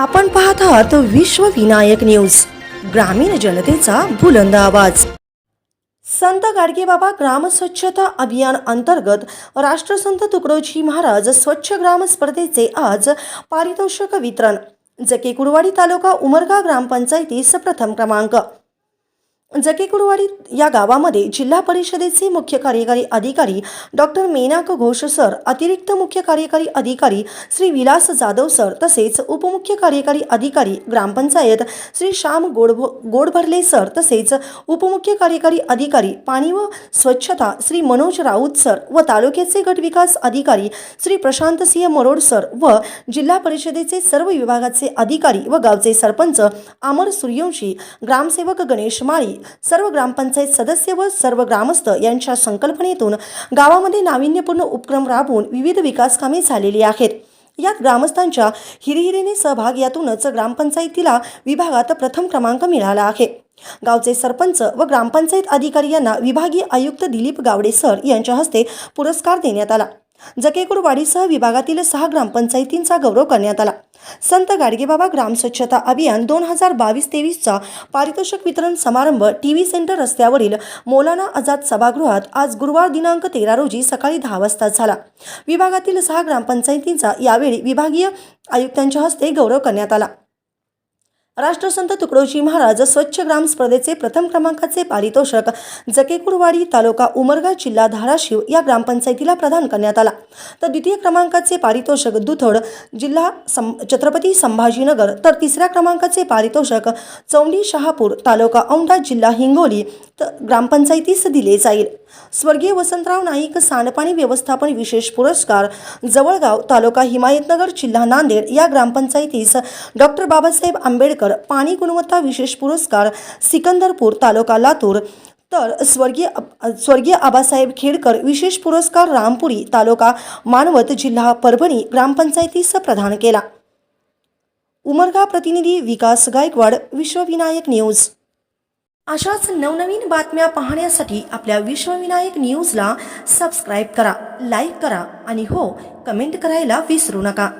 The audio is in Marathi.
आपण पाहत आहात विश्व विनायक न्यूज ग्रामीण जनतेचा बुलंद आवाज. संत गाडगेबाबा ग्राम स्वच्छता अभियान अंतर्गत राष्ट्रसंत तुकडोजी महाराज स्वच्छ ग्राम स्पर्धेचे आज पारितोषिक वितरण. जके कुडवाडी तालुका उमरगा ग्रामपंचायतीस प्रथम क्रमांक. जके कुडवाडी या गावामध्ये जिल्हा परिषदेचे मुख्य कार्यकारी अधिकारी डॉक्टर मेनाक घोष सर अतिरिक्त मुख्य कार्यकारी अधिकारी श्री विलास जाधव सर तसेच उपमुख्य कार्यकारी अधिकारी ग्रामपंचायत श्री श्याम गोडभ गोडभरले सर तसेच उपमुख्य कार्यकारी अधिकारी पाणी व स्वच्छता श्री मनोज राऊत सर व तालुक्याचे गट विकास अधिकारी श्री प्रशांत सिंह मरोड सर व जिल्हा परिषदेचे सर्व विभागाचे अधिकारी व गावचे सरपंच अमर सूर्यवंशी ग्रामसेवक गणेश माळी सर्व ग्रामपंचायत सदस्य व सर्व ग्रामस्थ यांच्या संकल्पनेतून गावामध्ये नाविन्यपूर्ण उपक्रम राबवून विविध विकास कामे झालेली आहेत. यात ग्रामस्थांच्या हिरिहिरीने सहभाग यातूनच ग्रामपंचायतीला विभागात प्रथम क्रमांक मिळाला आहे. गावचे सरपंच व ग्रामपंचायत अधिकारी यांना विभागीय आयुक्त दिलीप गावडे सर यांच्या हस्ते पुरस्कार देण्यात आला. जकेकुडवाडीसह विभागातील सहा ग्रामपंचायतींचा गौरव करण्यात आला. संत गाडगेबाबा ग्राम स्वच्छता अभियान दोन हजार बावीस तेवीसचा पारितोषिक वितरण समारंभ टी व्ही सेंटर रस्त्यावरील मौलाना आझाद सभागृहात आज गुरुवार दिनांक तेरा रोजी सकाळी दहा वाजता झाला. विभागातील सहा ग्रामपंचायतींचा यावेळी विभागीय आयुक्तांच्या हस्ते गौरव करण्यात आला. राष्ट्रसंत तुकडोजी महाराज स्वच्छ ग्राम स्पर्धेचे प्रथम क्रमांकाचे पारितोषक जकेकुरवाडी तालुका उमरगा जिल्हा धाराशिव या ग्रामपंचायतीला प्रदान करण्यात आला. तर द्वितीय क्रमांकाचे पारितोषक दुथड जिल्हा सं छत्रपती संभाजीनगर तर तिसऱ्या क्रमांकाचे पारितोषक चौंडी शहापूर तालुका औंढा जिल्हा हिंगोली तर ग्रामपंचायतीस दिले जाईल. स्वर्गीय वसंतराव नाईक सांडपाणी व्यवस्थापन विशेष पुरस्कार जवळगाव तालुका हिमायतनगर जिल्हा नांदेड या ग्रामपंचायतीस डॉक्टर बाबासाहेब आंबेडकर पाणी गुणवत्ता विशेष पुरस्कार सिकंदरपूर तालुका लातूर. तर स्वर्गीय स्वर्गीय आबासाहेब खेडकर विशेष पुरस्कार रामपुरी तालुका मानवत जिल्हा परभणी ग्रामपंचायतीस प्रदान केला. उमरगा प्रतिनिधी विकास गायकवाड विश्वविनायक न्यूज. अशाच नवनवीन बातम्या पाहण्यासाठी आपल्या विश्वविनायक न्यूजला सबस्क्राईब करा लाईक करा आणि हो कमेंट करायला विसरू नका.